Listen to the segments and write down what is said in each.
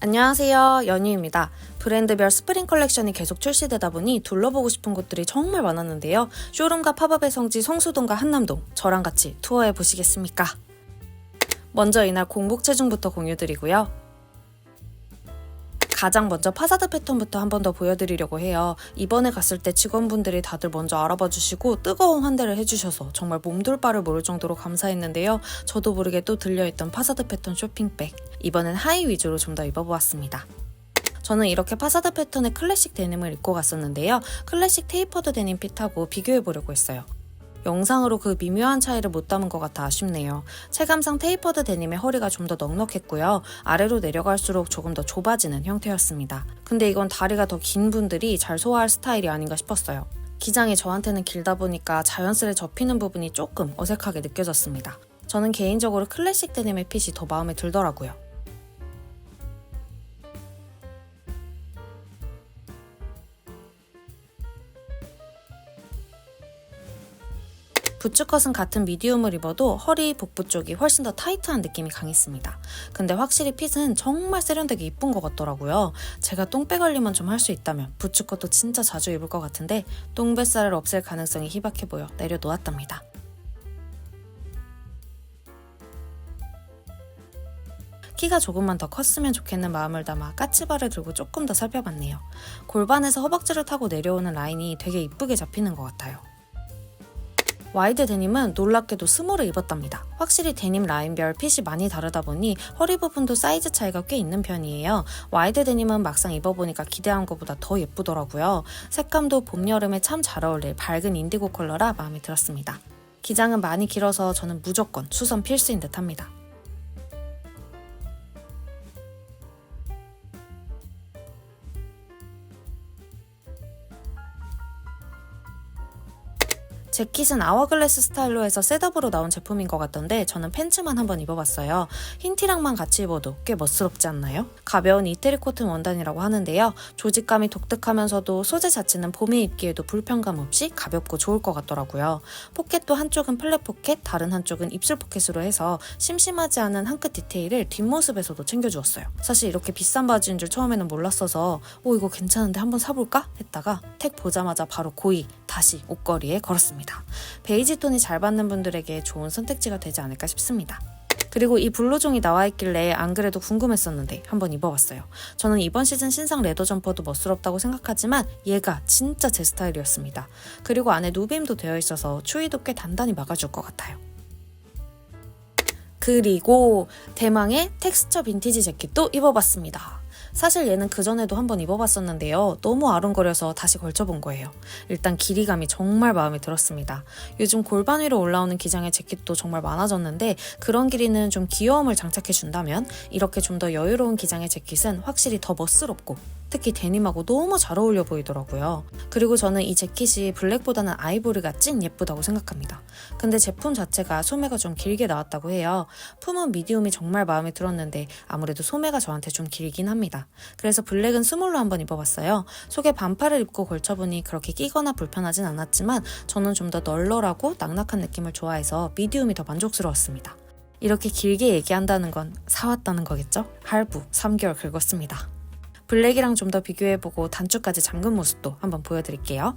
안녕하세요. 연희입니다. 브랜드별 스프링 컬렉션이 계속 출시되다 보니 둘러보고 싶은 곳들이 정말 많았는데요. 쇼룸과 팝업의 성지 성수동과 한남동, 저랑 같이 투어해 보시겠습니까? 먼저 이날 공복 체중부터 공유드리고요. 가장 먼저 파사드 패턴부터 한 번 더 보여드리려고 해요. 이번에 갔을 때 직원분들이 다들 먼저 알아봐 주시고 뜨거운 환대를 해주셔서 정말 몸둘 바를 모를 정도로 감사했는데요. 저도 모르게 또 들려있던 파사드 패턴 쇼핑백. 이번엔 하의 위주로 좀 더 입어보았습니다. 저는 이렇게 파사드 패턴의 클래식 데님을 입고 갔었는데요. 클래식 테이퍼드 데님 핏하고 비교해보려고 했어요. 영상으로 그 미묘한 차이를 못 담은 것 같아 아쉽네요. 체감상 테이퍼드 데님의 허리가 좀 더 넉넉했고요. 아래로 내려갈수록 조금 더 좁아지는 형태였습니다. 근데 이건 다리가 더 긴 분들이 잘 소화할 스타일이 아닌가 싶었어요. 기장이 저한테는 길다 보니까 자연스레 접히는 부분이 조금 어색하게 느껴졌습니다. 저는 개인적으로 클래식 데님의 핏이 더 마음에 들더라고요. 부츠컷은 같은 미디움을 입어도 허리, 복부 쪽이 훨씬 더 타이트한 느낌이 강했습니다. 근데 확실히 핏은 정말 세련되게 이쁜 것 같더라고요. 제가 똥배 관리만 좀 할 수 있다면 부츠컷도 진짜 자주 입을 것 같은데 똥뱃살을 없앨 가능성이 희박해 보여 내려놓았답니다. 키가 조금만 더 컸으면 좋겠는 마음을 담아 까치발을 들고 조금 더 살펴봤네요. 골반에서 허벅지를 타고 내려오는 라인이 되게 이쁘게 잡히는 것 같아요. 와이드 데님은 놀랍게도 스몰을 입었답니다. 확실히 데님 라인별 핏이 많이 다르다 보니 허리 부분도 사이즈 차이가 꽤 있는 편이에요. 와이드 데님은 막상 입어보니까 기대한 것보다 더 예쁘더라고요. 색감도 봄, 여름에 참 잘 어울릴 밝은 인디고 컬러라 마음에 들었습니다. 기장은 많이 길어서 저는 무조건 수선 필수인 듯 합니다. 재킷은 아워글래스 스타일로 해서 셋업으로 나온 제품인 것 같던데 저는 팬츠만 한번 입어봤어요. 흰 티랑만 같이 입어도 꽤 멋스럽지 않나요? 가벼운 이태리 코튼 원단이라고 하는데요. 조직감이 독특하면서도 소재 자체는 봄에 입기에도 불편감 없이 가볍고 좋을 것 같더라고요. 포켓도 한쪽은 플랫 포켓, 다른 한쪽은 입술 포켓으로 해서 심심하지 않은 한 끗 디테일을 뒷모습에서도 챙겨주었어요. 사실 이렇게 비싼 바지인 줄 처음에는 몰랐어서 오 이거 괜찮은데 한번 사볼까? 했다가 택 보자마자 바로 고이 다시 옷걸이에 걸었습니다. 베이지 톤이 잘 받는 분들에게 좋은 선택지가 되지 않을까 싶습니다. 그리고 이 블루종이 나와 있길래 안 그래도 궁금했었는데 한번 입어봤어요. 저는 이번 시즌 신상 레더 점퍼도 멋스럽다고 생각하지만 얘가 진짜 제 스타일이었습니다. 그리고 안에 누빔도 되어 있어서 추위도 꽤 단단히 막아줄 것 같아요. 그리고 대망의 텍스처 빈티지 재킷도 입어봤습니다. 사실 얘는 그전에도 한번 입어봤었는데요. 너무 아른거려서 다시 걸쳐본 거예요. 일단 길이감이 정말 마음에 들었습니다. 요즘 골반 위로 올라오는 기장의 재킷도 정말 많아졌는데 그런 길이는 좀 귀여움을 장착해준다면 이렇게 좀 더 여유로운 기장의 재킷은 확실히 더 멋스럽고 특히 데님하고 너무 잘 어울려 보이더라고요. 그리고 저는 이 재킷이 블랙보다는 아이보리가 찐 예쁘다고 생각합니다. 근데 제품 자체가 소매가 좀 길게 나왔다고 해요. 품은 미디움이 정말 마음에 들었는데 아무래도 소매가 저한테 좀 길긴 합니다. 그래서 블랙은 스몰로 한번 입어봤어요. 속에 반팔을 입고 걸쳐보니 그렇게 끼거나 불편하진 않았지만 저는 좀 더 널널하고 낙낙한 느낌을 좋아해서 미디움이 더 만족스러웠습니다. 이렇게 길게 얘기한다는 건 사왔다는 거겠죠? 할부 3개월 긁었습니다. 블랙이랑 좀 더 비교해보고 단추까지 잠근 모습도 한번 보여드릴게요.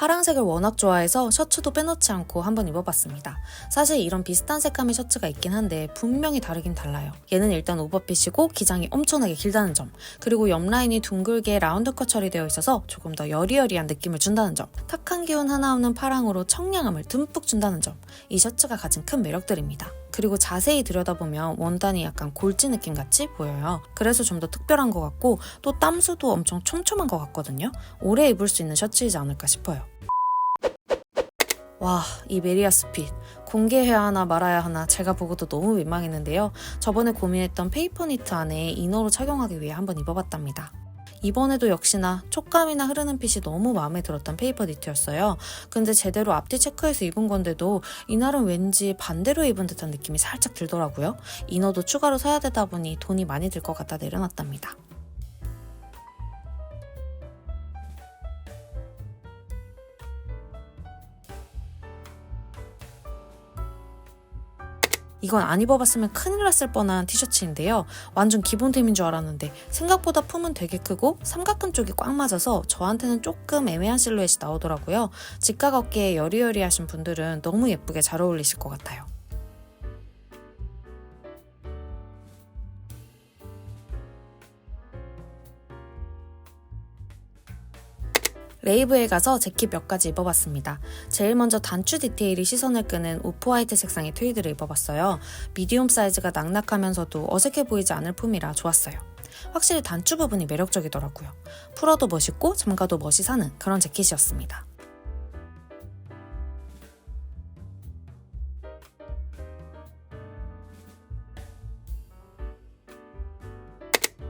파랑색을 워낙 좋아해서 셔츠도 빼놓지 않고 한번 입어봤습니다. 사실 이런 비슷한 색감의 셔츠가 있긴 한데 분명히 다르긴 달라요. 얘는 일단 오버핏이고 기장이 엄청나게 길다는 점, 그리고 옆 라인이 둥글게 라운드 컷 처리되어 있어서 조금 더 여리여리한 느낌을 준다는 점, 탁한 기운 하나 없는 파랑으로 청량함을 듬뿍 준다는 점, 이 셔츠가 가진 큰 매력들입니다. 그리고 자세히 들여다보면 원단이 약간 골지 느낌 같이 보여요. 그래서 좀 더 특별한 것 같고 또 땀수도 엄청 촘촘한 것 같거든요. 오래 입을 수 있는 셔츠이지 않을까 싶어요. 와, 이 메리아스 핏. 공개해야 하나 말아야 하나 제가 보고도 너무 민망했는데요. 저번에 고민했던 페이퍼 니트 안에 이너로 착용하기 위해 한번 입어봤답니다. 이번에도 역시나 촉감이나 흐르는 핏이 너무 마음에 들었던 페이퍼 니트였어요. 근데 제대로 앞뒤 체크해서 입은 건데도 이날은 왠지 반대로 입은 듯한 느낌이 살짝 들더라고요. 이너도 추가로 사야 되다 보니 돈이 많이 들 것 같아 내려놨답니다. 이건 안 입어봤으면 큰일 났을 뻔한 티셔츠인데요. 완전 기본템인 줄 알았는데 생각보다 품은 되게 크고 삼각근 쪽이 꽉 맞아서 저한테는 조금 애매한 실루엣이 나오더라고요. 직각 어깨에 여리여리하신 분들은 너무 예쁘게 잘 어울리실 것 같아요. 레이브에 가서 재킷 몇 가지 입어봤습니다. 제일 먼저 단추 디테일이 시선을 끄는 오프화이트 색상의 트위드를 입어봤어요. 미디움 사이즈가 낙낙하면서도 어색해 보이지 않을 품이라 좋았어요. 확실히 단추 부분이 매력적이더라고요. 풀어도 멋있고 잠가도 멋이 사는 그런 재킷이었습니다.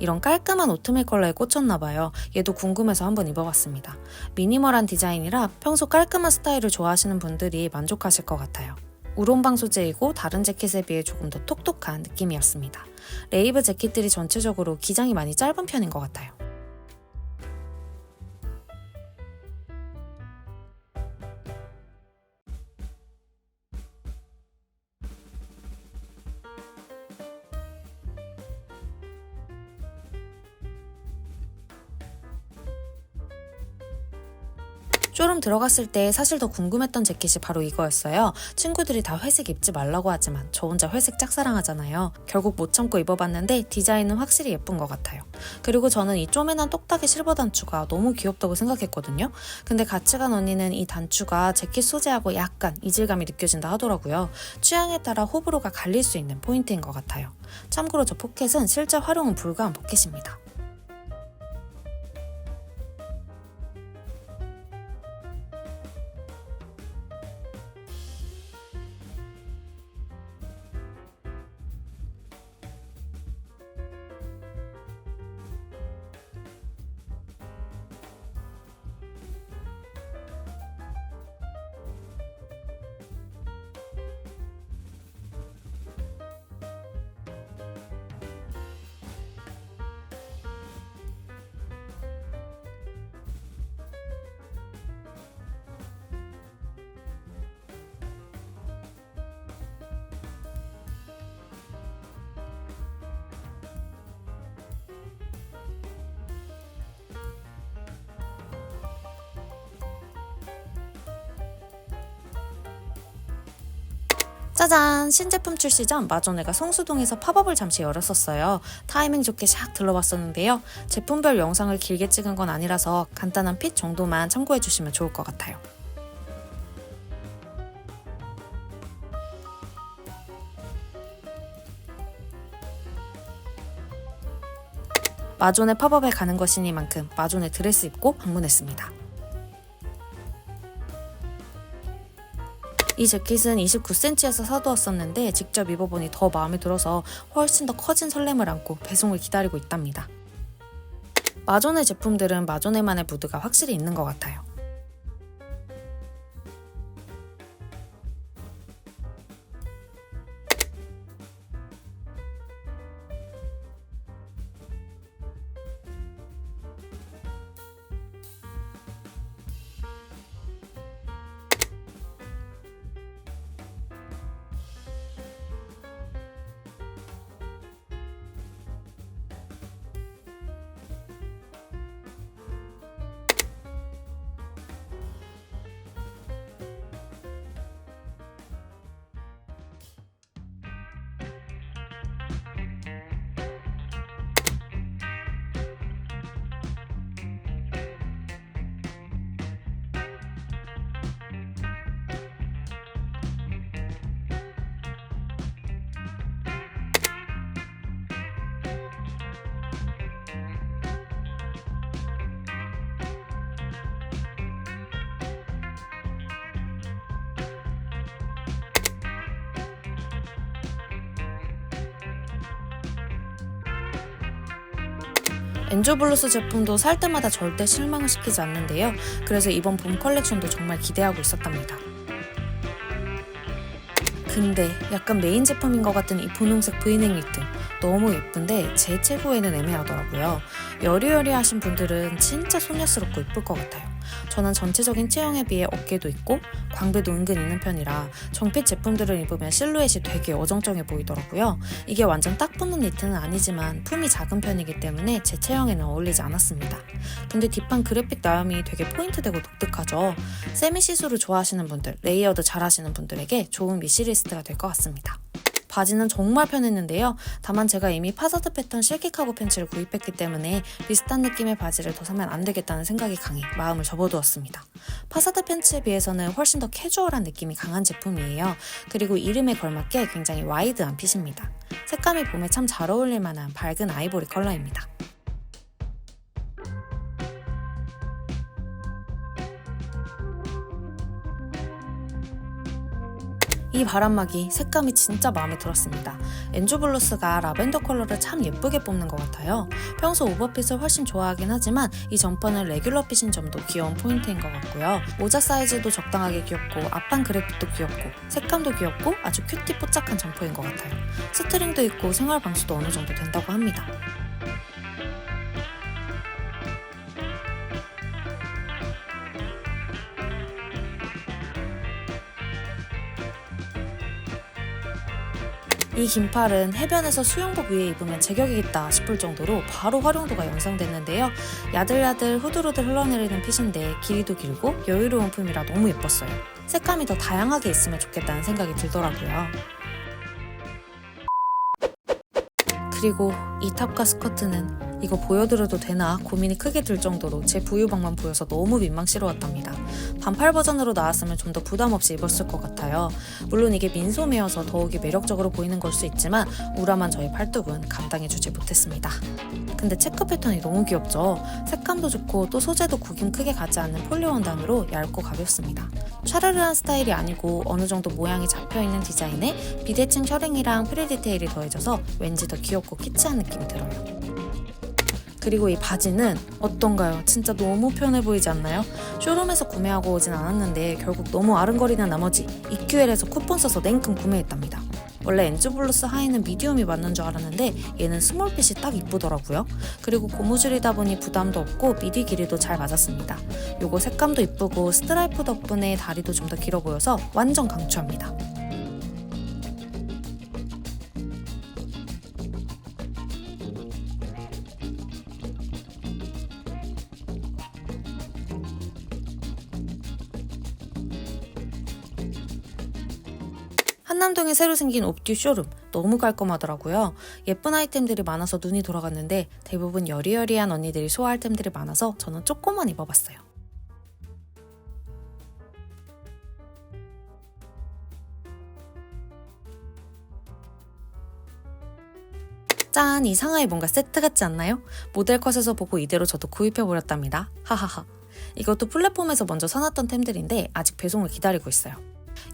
이런 깔끔한 오트밀 컬러에 꽂혔나봐요. 얘도 궁금해서 한번 입어봤습니다. 미니멀한 디자인이라 평소 깔끔한 스타일을 좋아하시는 분들이 만족하실 것 같아요. 우롱방 소재이고 다른 재킷에 비해 조금 더 톡톡한 느낌이었습니다. 레이브 재킷들이 전체적으로 기장이 많이 짧은 편인 것 같아요. 쇼룸 들어갔을 때 사실 더 궁금했던 재킷이 바로 이거였어요. 친구들이 다 회색 입지 말라고 하지만 저 혼자 회색 짝사랑하잖아요. 결국 못 참고 입어봤는데 디자인은 확실히 예쁜 것 같아요. 그리고 저는 이 쪼매난 똑딱이 실버 단추가 너무 귀엽다고 생각했거든요. 근데 같이 간 언니는 이 단추가 재킷 소재하고 약간 이질감이 느껴진다 하더라고요. 취향에 따라 호불호가 갈릴 수 있는 포인트인 것 같아요. 참고로 저 포켓은 실제 활용은 불가한 포켓입니다. 짜잔! 신제품 출시 전 마존에가 성수동에서 팝업을 잠시 열었었어요. 타이밍 좋게 샥 들러봤었는데요. 제품별 영상을 길게 찍은 건 아니라서 간단한 핏 정도만 참고해 주시면 좋을 것 같아요. 마존의 팝업에 가는 것이니만큼 마존의 드레스 입고 방문했습니다. 이 재킷은 29cm에서 사두었었는데 직접 입어보니 더 마음에 들어서 훨씬 더 커진 설렘을 안고 배송을 기다리고 있답니다. 마존의 제품들은 마존의만의 무드가 확실히 있는 것 같아요. 엔조 블루스 제품도 살 때마다 절대 실망을 시키지 않는데요. 그래서 이번 봄 컬렉션도 정말 기대하고 있었답니다. 근데 약간 메인 제품인 것 같은 이 분홍색 브이넥 니트 너무 예쁜데 제 체구에는 애매하더라고요. 여리여리하신 분들은 진짜 소녀스럽고 예쁠 것 같아요. 저는 전체적인 체형에 비해 어깨도 있고 광배도 은근 있는 편이라 정핏 제품들을 입으면 실루엣이 되게 어정쩡해 보이더라고요. 이게 완전 딱 붙는 니트는 아니지만 품이 작은 편이기 때문에 제 체형에는 어울리지 않았습니다. 근데 뒷판 그래픽 나염이 되게 포인트되고 독특하죠. 세미 시스루 좋아하시는 분들, 레이어드 잘하시는 분들에게 좋은 위시리스트가 될 것 같습니다. 바지는 정말 편했는데요. 다만 제가 이미 파사드 패턴 실키카고 팬츠를 구입했기 때문에 비슷한 느낌의 바지를 더 사면 안 되겠다는 생각이 강해 마음을 접어두었습니다. 파사드 팬츠에 비해서는 훨씬 더 캐주얼한 느낌이 강한 제품이에요. 그리고 이름에 걸맞게 굉장히 와이드한 핏입니다. 색감이 봄에 참 잘 어울릴 만한 밝은 아이보리 컬러입니다. 이 바람막이 색감이 진짜 마음에 들었습니다. 엔조블루스가 라벤더 컬러를 참 예쁘게 뽑는 것 같아요. 평소 오버핏을 훨씬 좋아하긴 하지만 이 점퍼는 레귤러 핏인 점도 귀여운 포인트인 것 같고요. 모자 사이즈도 적당하게 귀엽고 앞판 그래픽도 귀엽고 색감도 귀엽고 아주 큐티 뽀짝한 점퍼인 것 같아요. 스트링도 있고 생활 방수도 어느 정도 된다고 합니다. 이 긴팔은 해변에서 수영복 위에 입으면 제격이겠다 싶을 정도로 바로 활용도가 연상됐는데요. 야들야들 후들후들 흘러내리는 핏인데 길이도 길고 여유로운 품이라 너무 예뻤어요. 색감이 더 다양하게 있으면 좋겠다는 생각이 들더라고요. 그리고 이 탑과 스커트는 이거 보여드려도 되나 고민이 크게 들 정도로 제 부유방만 보여서 너무 민망스러웠답니다. 반팔 버전으로 나왔으면 좀 더 부담 없이 입었을 것 같아요. 물론 이게 민소매여서 더욱이 매력적으로 보이는 걸 수 있지만 우람한 저의 팔뚝은 감당해주지 못했습니다. 근데 체크 패턴이 너무 귀엽죠? 색감도 좋고 또 소재도 구김 크게 가지 않는 폴리 원단으로 얇고 가볍습니다. 샤르르한 스타일이 아니고 어느 정도 모양이 잡혀있는 디자인에 비대칭 셔링이랑 프릴 디테일이 더해져서 왠지 더 귀엽고 키치한 느낌이 들어요. 그리고 이 바지는 어떤가요? 진짜 너무 편해 보이지 않나요? 쇼룸에서 구매하고 오진 않았는데 결국 너무 아른거리는 나머지 EQL에서 쿠폰 써서 냉큼 구매했답니다. 원래 엔즈블루스 하의는 미디움이 맞는 줄 알았는데 얘는 스몰핏이 딱 이쁘더라고요. 그리고 고무줄이다 보니 부담도 없고 미디 길이도 잘 맞았습니다. 요거 색감도 이쁘고 스트라이프 덕분에 다리도 좀 더 길어 보여서 완전 강추합니다. 한남동에 새로 생긴 옵듀 쇼룸 너무 깔끔하더라고요. 예쁜 아이템들이 많아서 눈이 돌아갔는데 대부분 여리여리한 언니들이 소화 아이템들이 많아서 저는 조금만 입어봤어요. 짠! 이 상하이 뭔가 세트 같지 않나요? 모델 컷에서 보고 이대로 저도 구입해버렸답니다. 하하하. 이것도 플랫폼에서 먼저 사놨던 템들인데 아직 배송을 기다리고 있어요.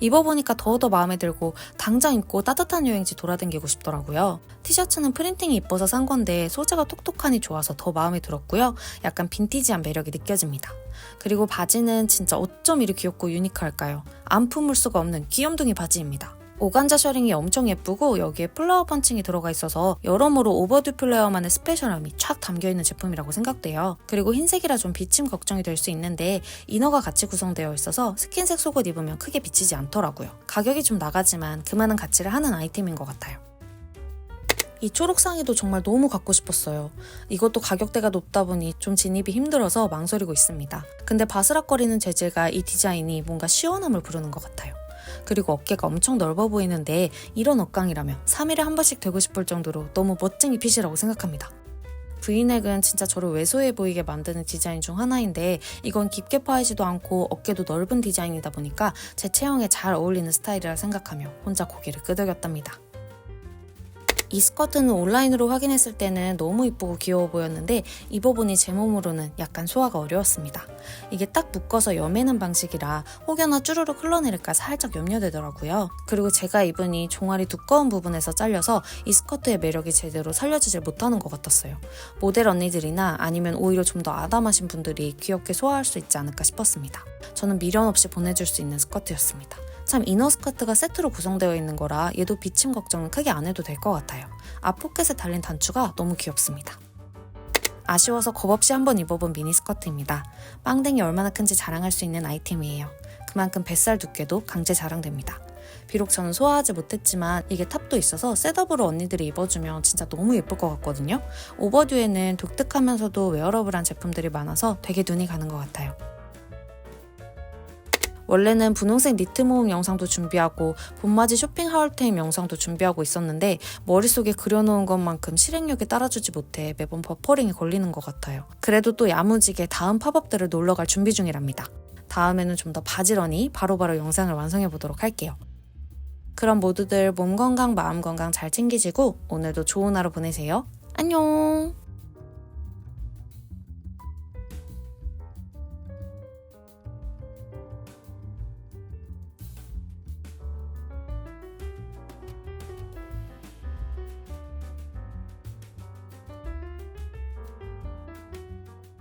입어보니까 더더 마음에 들고 당장 입고 따뜻한 여행지 돌아다니고 싶더라고요. 티셔츠는 프린팅이 이뻐서 산 건데 소재가 톡톡하니 좋아서 더 마음에 들었고요. 약간 빈티지한 매력이 느껴집니다. 그리고 바지는 진짜 어쩜 이리 귀엽고 유니크할까요? 안 품을 수가 없는 귀염둥이 바지입니다. 오간자 셔링이 엄청 예쁘고 여기에 플라워 펀칭이 들어가 있어서 여러모로 오버듀 플레어만의 스페셜함이 촥 담겨있는 제품이라고 생각돼요. 그리고 흰색이라 좀 비침 걱정이 될 수 있는데 이너가 같이 구성되어 있어서 스킨색 속옷 입으면 크게 비치지 않더라고요. 가격이 좀 나가지만 그만한 가치를 하는 아이템인 것 같아요. 이 초록 상의도 정말 너무 갖고 싶었어요. 이것도 가격대가 높다 보니 좀 진입이 힘들어서 망설이고 있습니다. 근데 바스락거리는 재질과 이 디자인이 뭔가 시원함을 부르는 것 같아요. 그리고 어깨가 엄청 넓어 보이는데 이런 억강이라면 3일에 한 번씩 되고 싶을 정도로 너무 멋쟁이 핏이라고 생각합니다. 브이넥은 진짜 저를 왜소해 보이게 만드는 디자인 중 하나인데 이건 깊게 파이지도 않고 어깨도 넓은 디자인이다 보니까 제 체형에 잘 어울리는 스타일이라 생각하며 혼자 고개를 끄덕였답니다. 이 스커트는 온라인으로 확인했을 때는 너무 이쁘고 귀여워 보였는데 입어보니 제 몸으로는 약간 소화가 어려웠습니다. 이게 딱 묶어서 여매는 방식이라 혹여나 쭈루룩 흘러내릴까 살짝 염려되더라고요. 그리고 제가 입은 이 종아리 두꺼운 부분에서 잘려서 이 스커트의 매력이 제대로 살려지질 못하는 것 같았어요. 모델 언니들이나 아니면 오히려 좀 더 아담하신 분들이 귀엽게 소화할 수 있지 않을까 싶었습니다. 저는 미련 없이 보내줄 수 있는 스커트였습니다. 참 이너 스커트가 세트로 구성되어 있는 거라 얘도 비침 걱정은 크게 안 해도 될 것 같아요. 앞 포켓에 달린 단추가 너무 귀엽습니다. 아쉬워서 겁 없이 한번 입어본 미니 스커트입니다. 빵댕이 얼마나 큰지 자랑할 수 있는 아이템이에요. 그만큼 뱃살 두께도 강제 자랑됩니다. 비록 저는 소화하지 못했지만 이게 탑도 있어서 셋업으로 언니들이 입어주면 진짜 너무 예쁠 것 같거든요. 오버듀에는 독특하면서도 웨어러블한 제품들이 많아서 되게 눈이 가는 것 같아요. 원래는 분홍색 니트 모음 영상도 준비하고 봄맞이 쇼핑 하울테임 영상도 준비하고 있었는데 머릿속에 그려놓은 것만큼 실행력에 따라주지 못해 매번 버퍼링이 걸리는 것 같아요. 그래도 또 야무지게 다음 팝업들을 놀러갈 준비 중이랍니다. 다음에는 좀 더 바지런히 바로바로 영상을 완성해 보도록 할게요. 그럼 모두들 몸 건강, 마음 건강 잘 챙기시고 오늘도 좋은 하루 보내세요. 안녕!